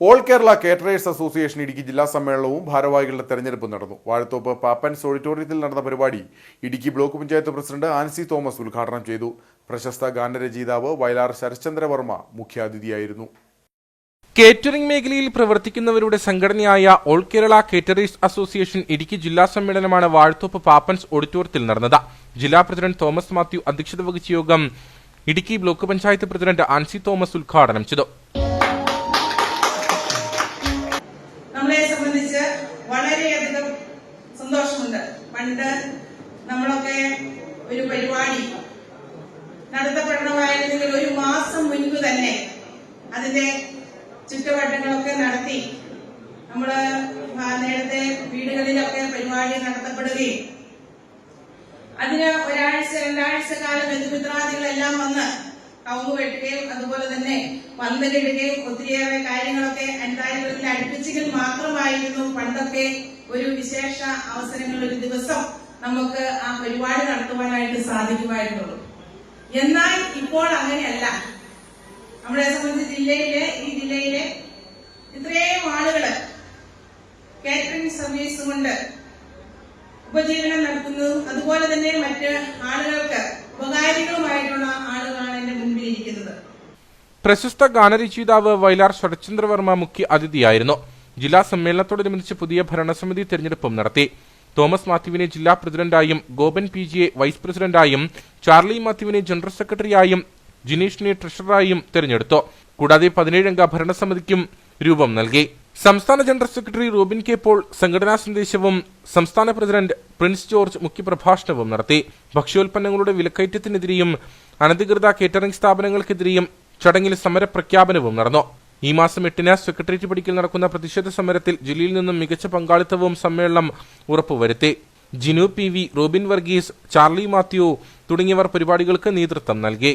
All Kerala caterers association Idukki ജില്ലാ സമ്മേളനവും ഭാരവാഹികളുടെ തെരഞ്ഞെടുപ്പും നടന്നു. വാഴത്തോപ്പ് പാപ്പൻസ് ഓഡിറ്റോറിയത്തിൽ നടന്ന പരിപാടി ഇടുക്കി ബ്ലോക്ക് പഞ്ചായത്ത് പ്രസിഡന്റ് ആൻസി തോമസ് ഉദ്ഘാടനം ചെയ്തു. പ്രശസ്ത ഗാനരചയിതാവ് വയലാർ ശരശ്ചന്ദ്രവർമ്മ മുഖ്യാതിഥിയായിരുന്നു. കേറ്ററിംഗ് മേഖലയിൽ പ്രവർത്തിക്കുന്നവരുടെ സംഘടനയായ all Kerala caterers association Idukki ജില്ലാ സമ്മേളനമാണ് വാഴത്തോപ്പ് പാപ്പൻസ് ഓഡിറ്റോറിയത്തിൽ നടന്നത്. ജില്ലാ പ്രസിഡന്റ് തോമസ് മാത്യു അധ്യക്ഷത വഹിച്ച യോഗം ഇടുക്കി ബ്ലോക്ക് പഞ്ചായത്ത് പ്രസിഡന്റ് ആൻസി തോമസ് ഉദ്ഘാടനം ചെയ്തു. വളരെയധികം സന്തോഷമുണ്ട്. പണ്ട് നമ്മളൊക്കെ ഒരു പരിപാടി നടത്തപ്പെടണമായിരുന്നെങ്കിൽ ഒരു മാസം മുൻപ് തന്നെ അതിന്റെ ചുറ്റുവട്ടങ്ങളൊക്കെ നടത്തി നമ്മൾ നേരത്തെ വീടുകളിലൊക്കെ പരിപാടി നടത്തപ്പെടുകയും അതിന് ഒരാഴ്ച രണ്ടാഴ്ച കാലം ബന്ധുമിത്രാദികളെല്ലാം വന്ന് കവുങ്ങ് വെട്ടുകയും അതുപോലെ തന്നെ പന്തലിടുകയും ഒത്തിരിയേറെ കാര്യങ്ങളൊക്കെ അൻതാരികളിൽ അടുപ്പിച്ചെങ്കിൽ മാത്രമായിരുന്നു പണ്ടൊക്കെ ഒരു വിശേഷ അവസരങ്ങൾ ഒരു ദിവസം നമുക്ക് ആ പരിപാടി നടത്തുവാനായിട്ട് സാധിക്കുമായിരുന്നുള്ളൂ. എന്നാൽ ഇപ്പോൾ അങ്ങനെയല്ല. നമ്മളെ സംബന്ധിച്ച് ജില്ലയിലെ ഈ ജില്ലയിലെ ഇത്രയും ആളുകൾ കാറ്ററിംഗ് സർവീസ് കൊണ്ട് ഉപജീവനം നടത്തുന്നതും അതുപോലെ തന്നെ മറ്റ് ആളുകൾക്ക് ഉപകാരികളുമായിട്ടുള്ള പ്രശസ്ത ഗാനരചയിതാവ് വയലാർ ശരത്ചന്ദ്രവർമ്മ മുഖ്യ അതിഥിയായിരുന്നു. ജില്ലാ സമ്മേളനത്തോടനുബന്ധിച്ച് പുതിയ ഭരണസമിതി തെരഞ്ഞെടുപ്പും നടത്തി. തോമസ് മാത്യുവിനെ ജില്ലാ പ്രസിഡന്റായും ഗോപൻ പി ജിയെ വൈസ് പ്രസിഡന്റായും ചാർലി മാത്യുവിനെ ജനറൽ സെക്രട്ടറിയായും ജിനീഷിനെ ട്രഷററായും തെരഞ്ഞെടുത്തു. കൂടാതെ പതിനേഴംഗ ഭരണസമിതിക്കും രൂപം നൽകി. സംസ്ഥാന general secretary Robin K Paul സംഘടനാ സന്ദേശവും സംസ്ഥാന പ്രസിഡന്റ് പ്രിൻസ് ജോർജ് മുഖ്യപ്രഭാഷണവും നടത്തി. ഭക്ഷ്യോൽപ്പന്നങ്ങളുടെ വിലക്കയറ്റത്തിനെതിരെയും അനധികൃത കേറ്ററിംഗ് സ്ഥാപനങ്ങൾക്കെതിരെയും ചടങ്ങിൽ സമരപ്രഖ്യാപനവും നടന്നു. ഈ മാസം എട്ടിന് സെക്രട്ടേറിയറ്റ് പടിക്കൽ നടക്കുന്ന പ്രതിഷേധ സമരത്തിൽ ജില്ലയിൽ നിന്നും മികച്ച പങ്കാളിത്തവും സമ്മേളനം ഉറപ്പുവരുത്തി. ജിനു പി വി റോബിൻ വർഗീസ് ചാർലി മാത്യു തുടങ്ങിയവർ പരിപാടികൾക്ക് നേതൃത്വം നൽകി.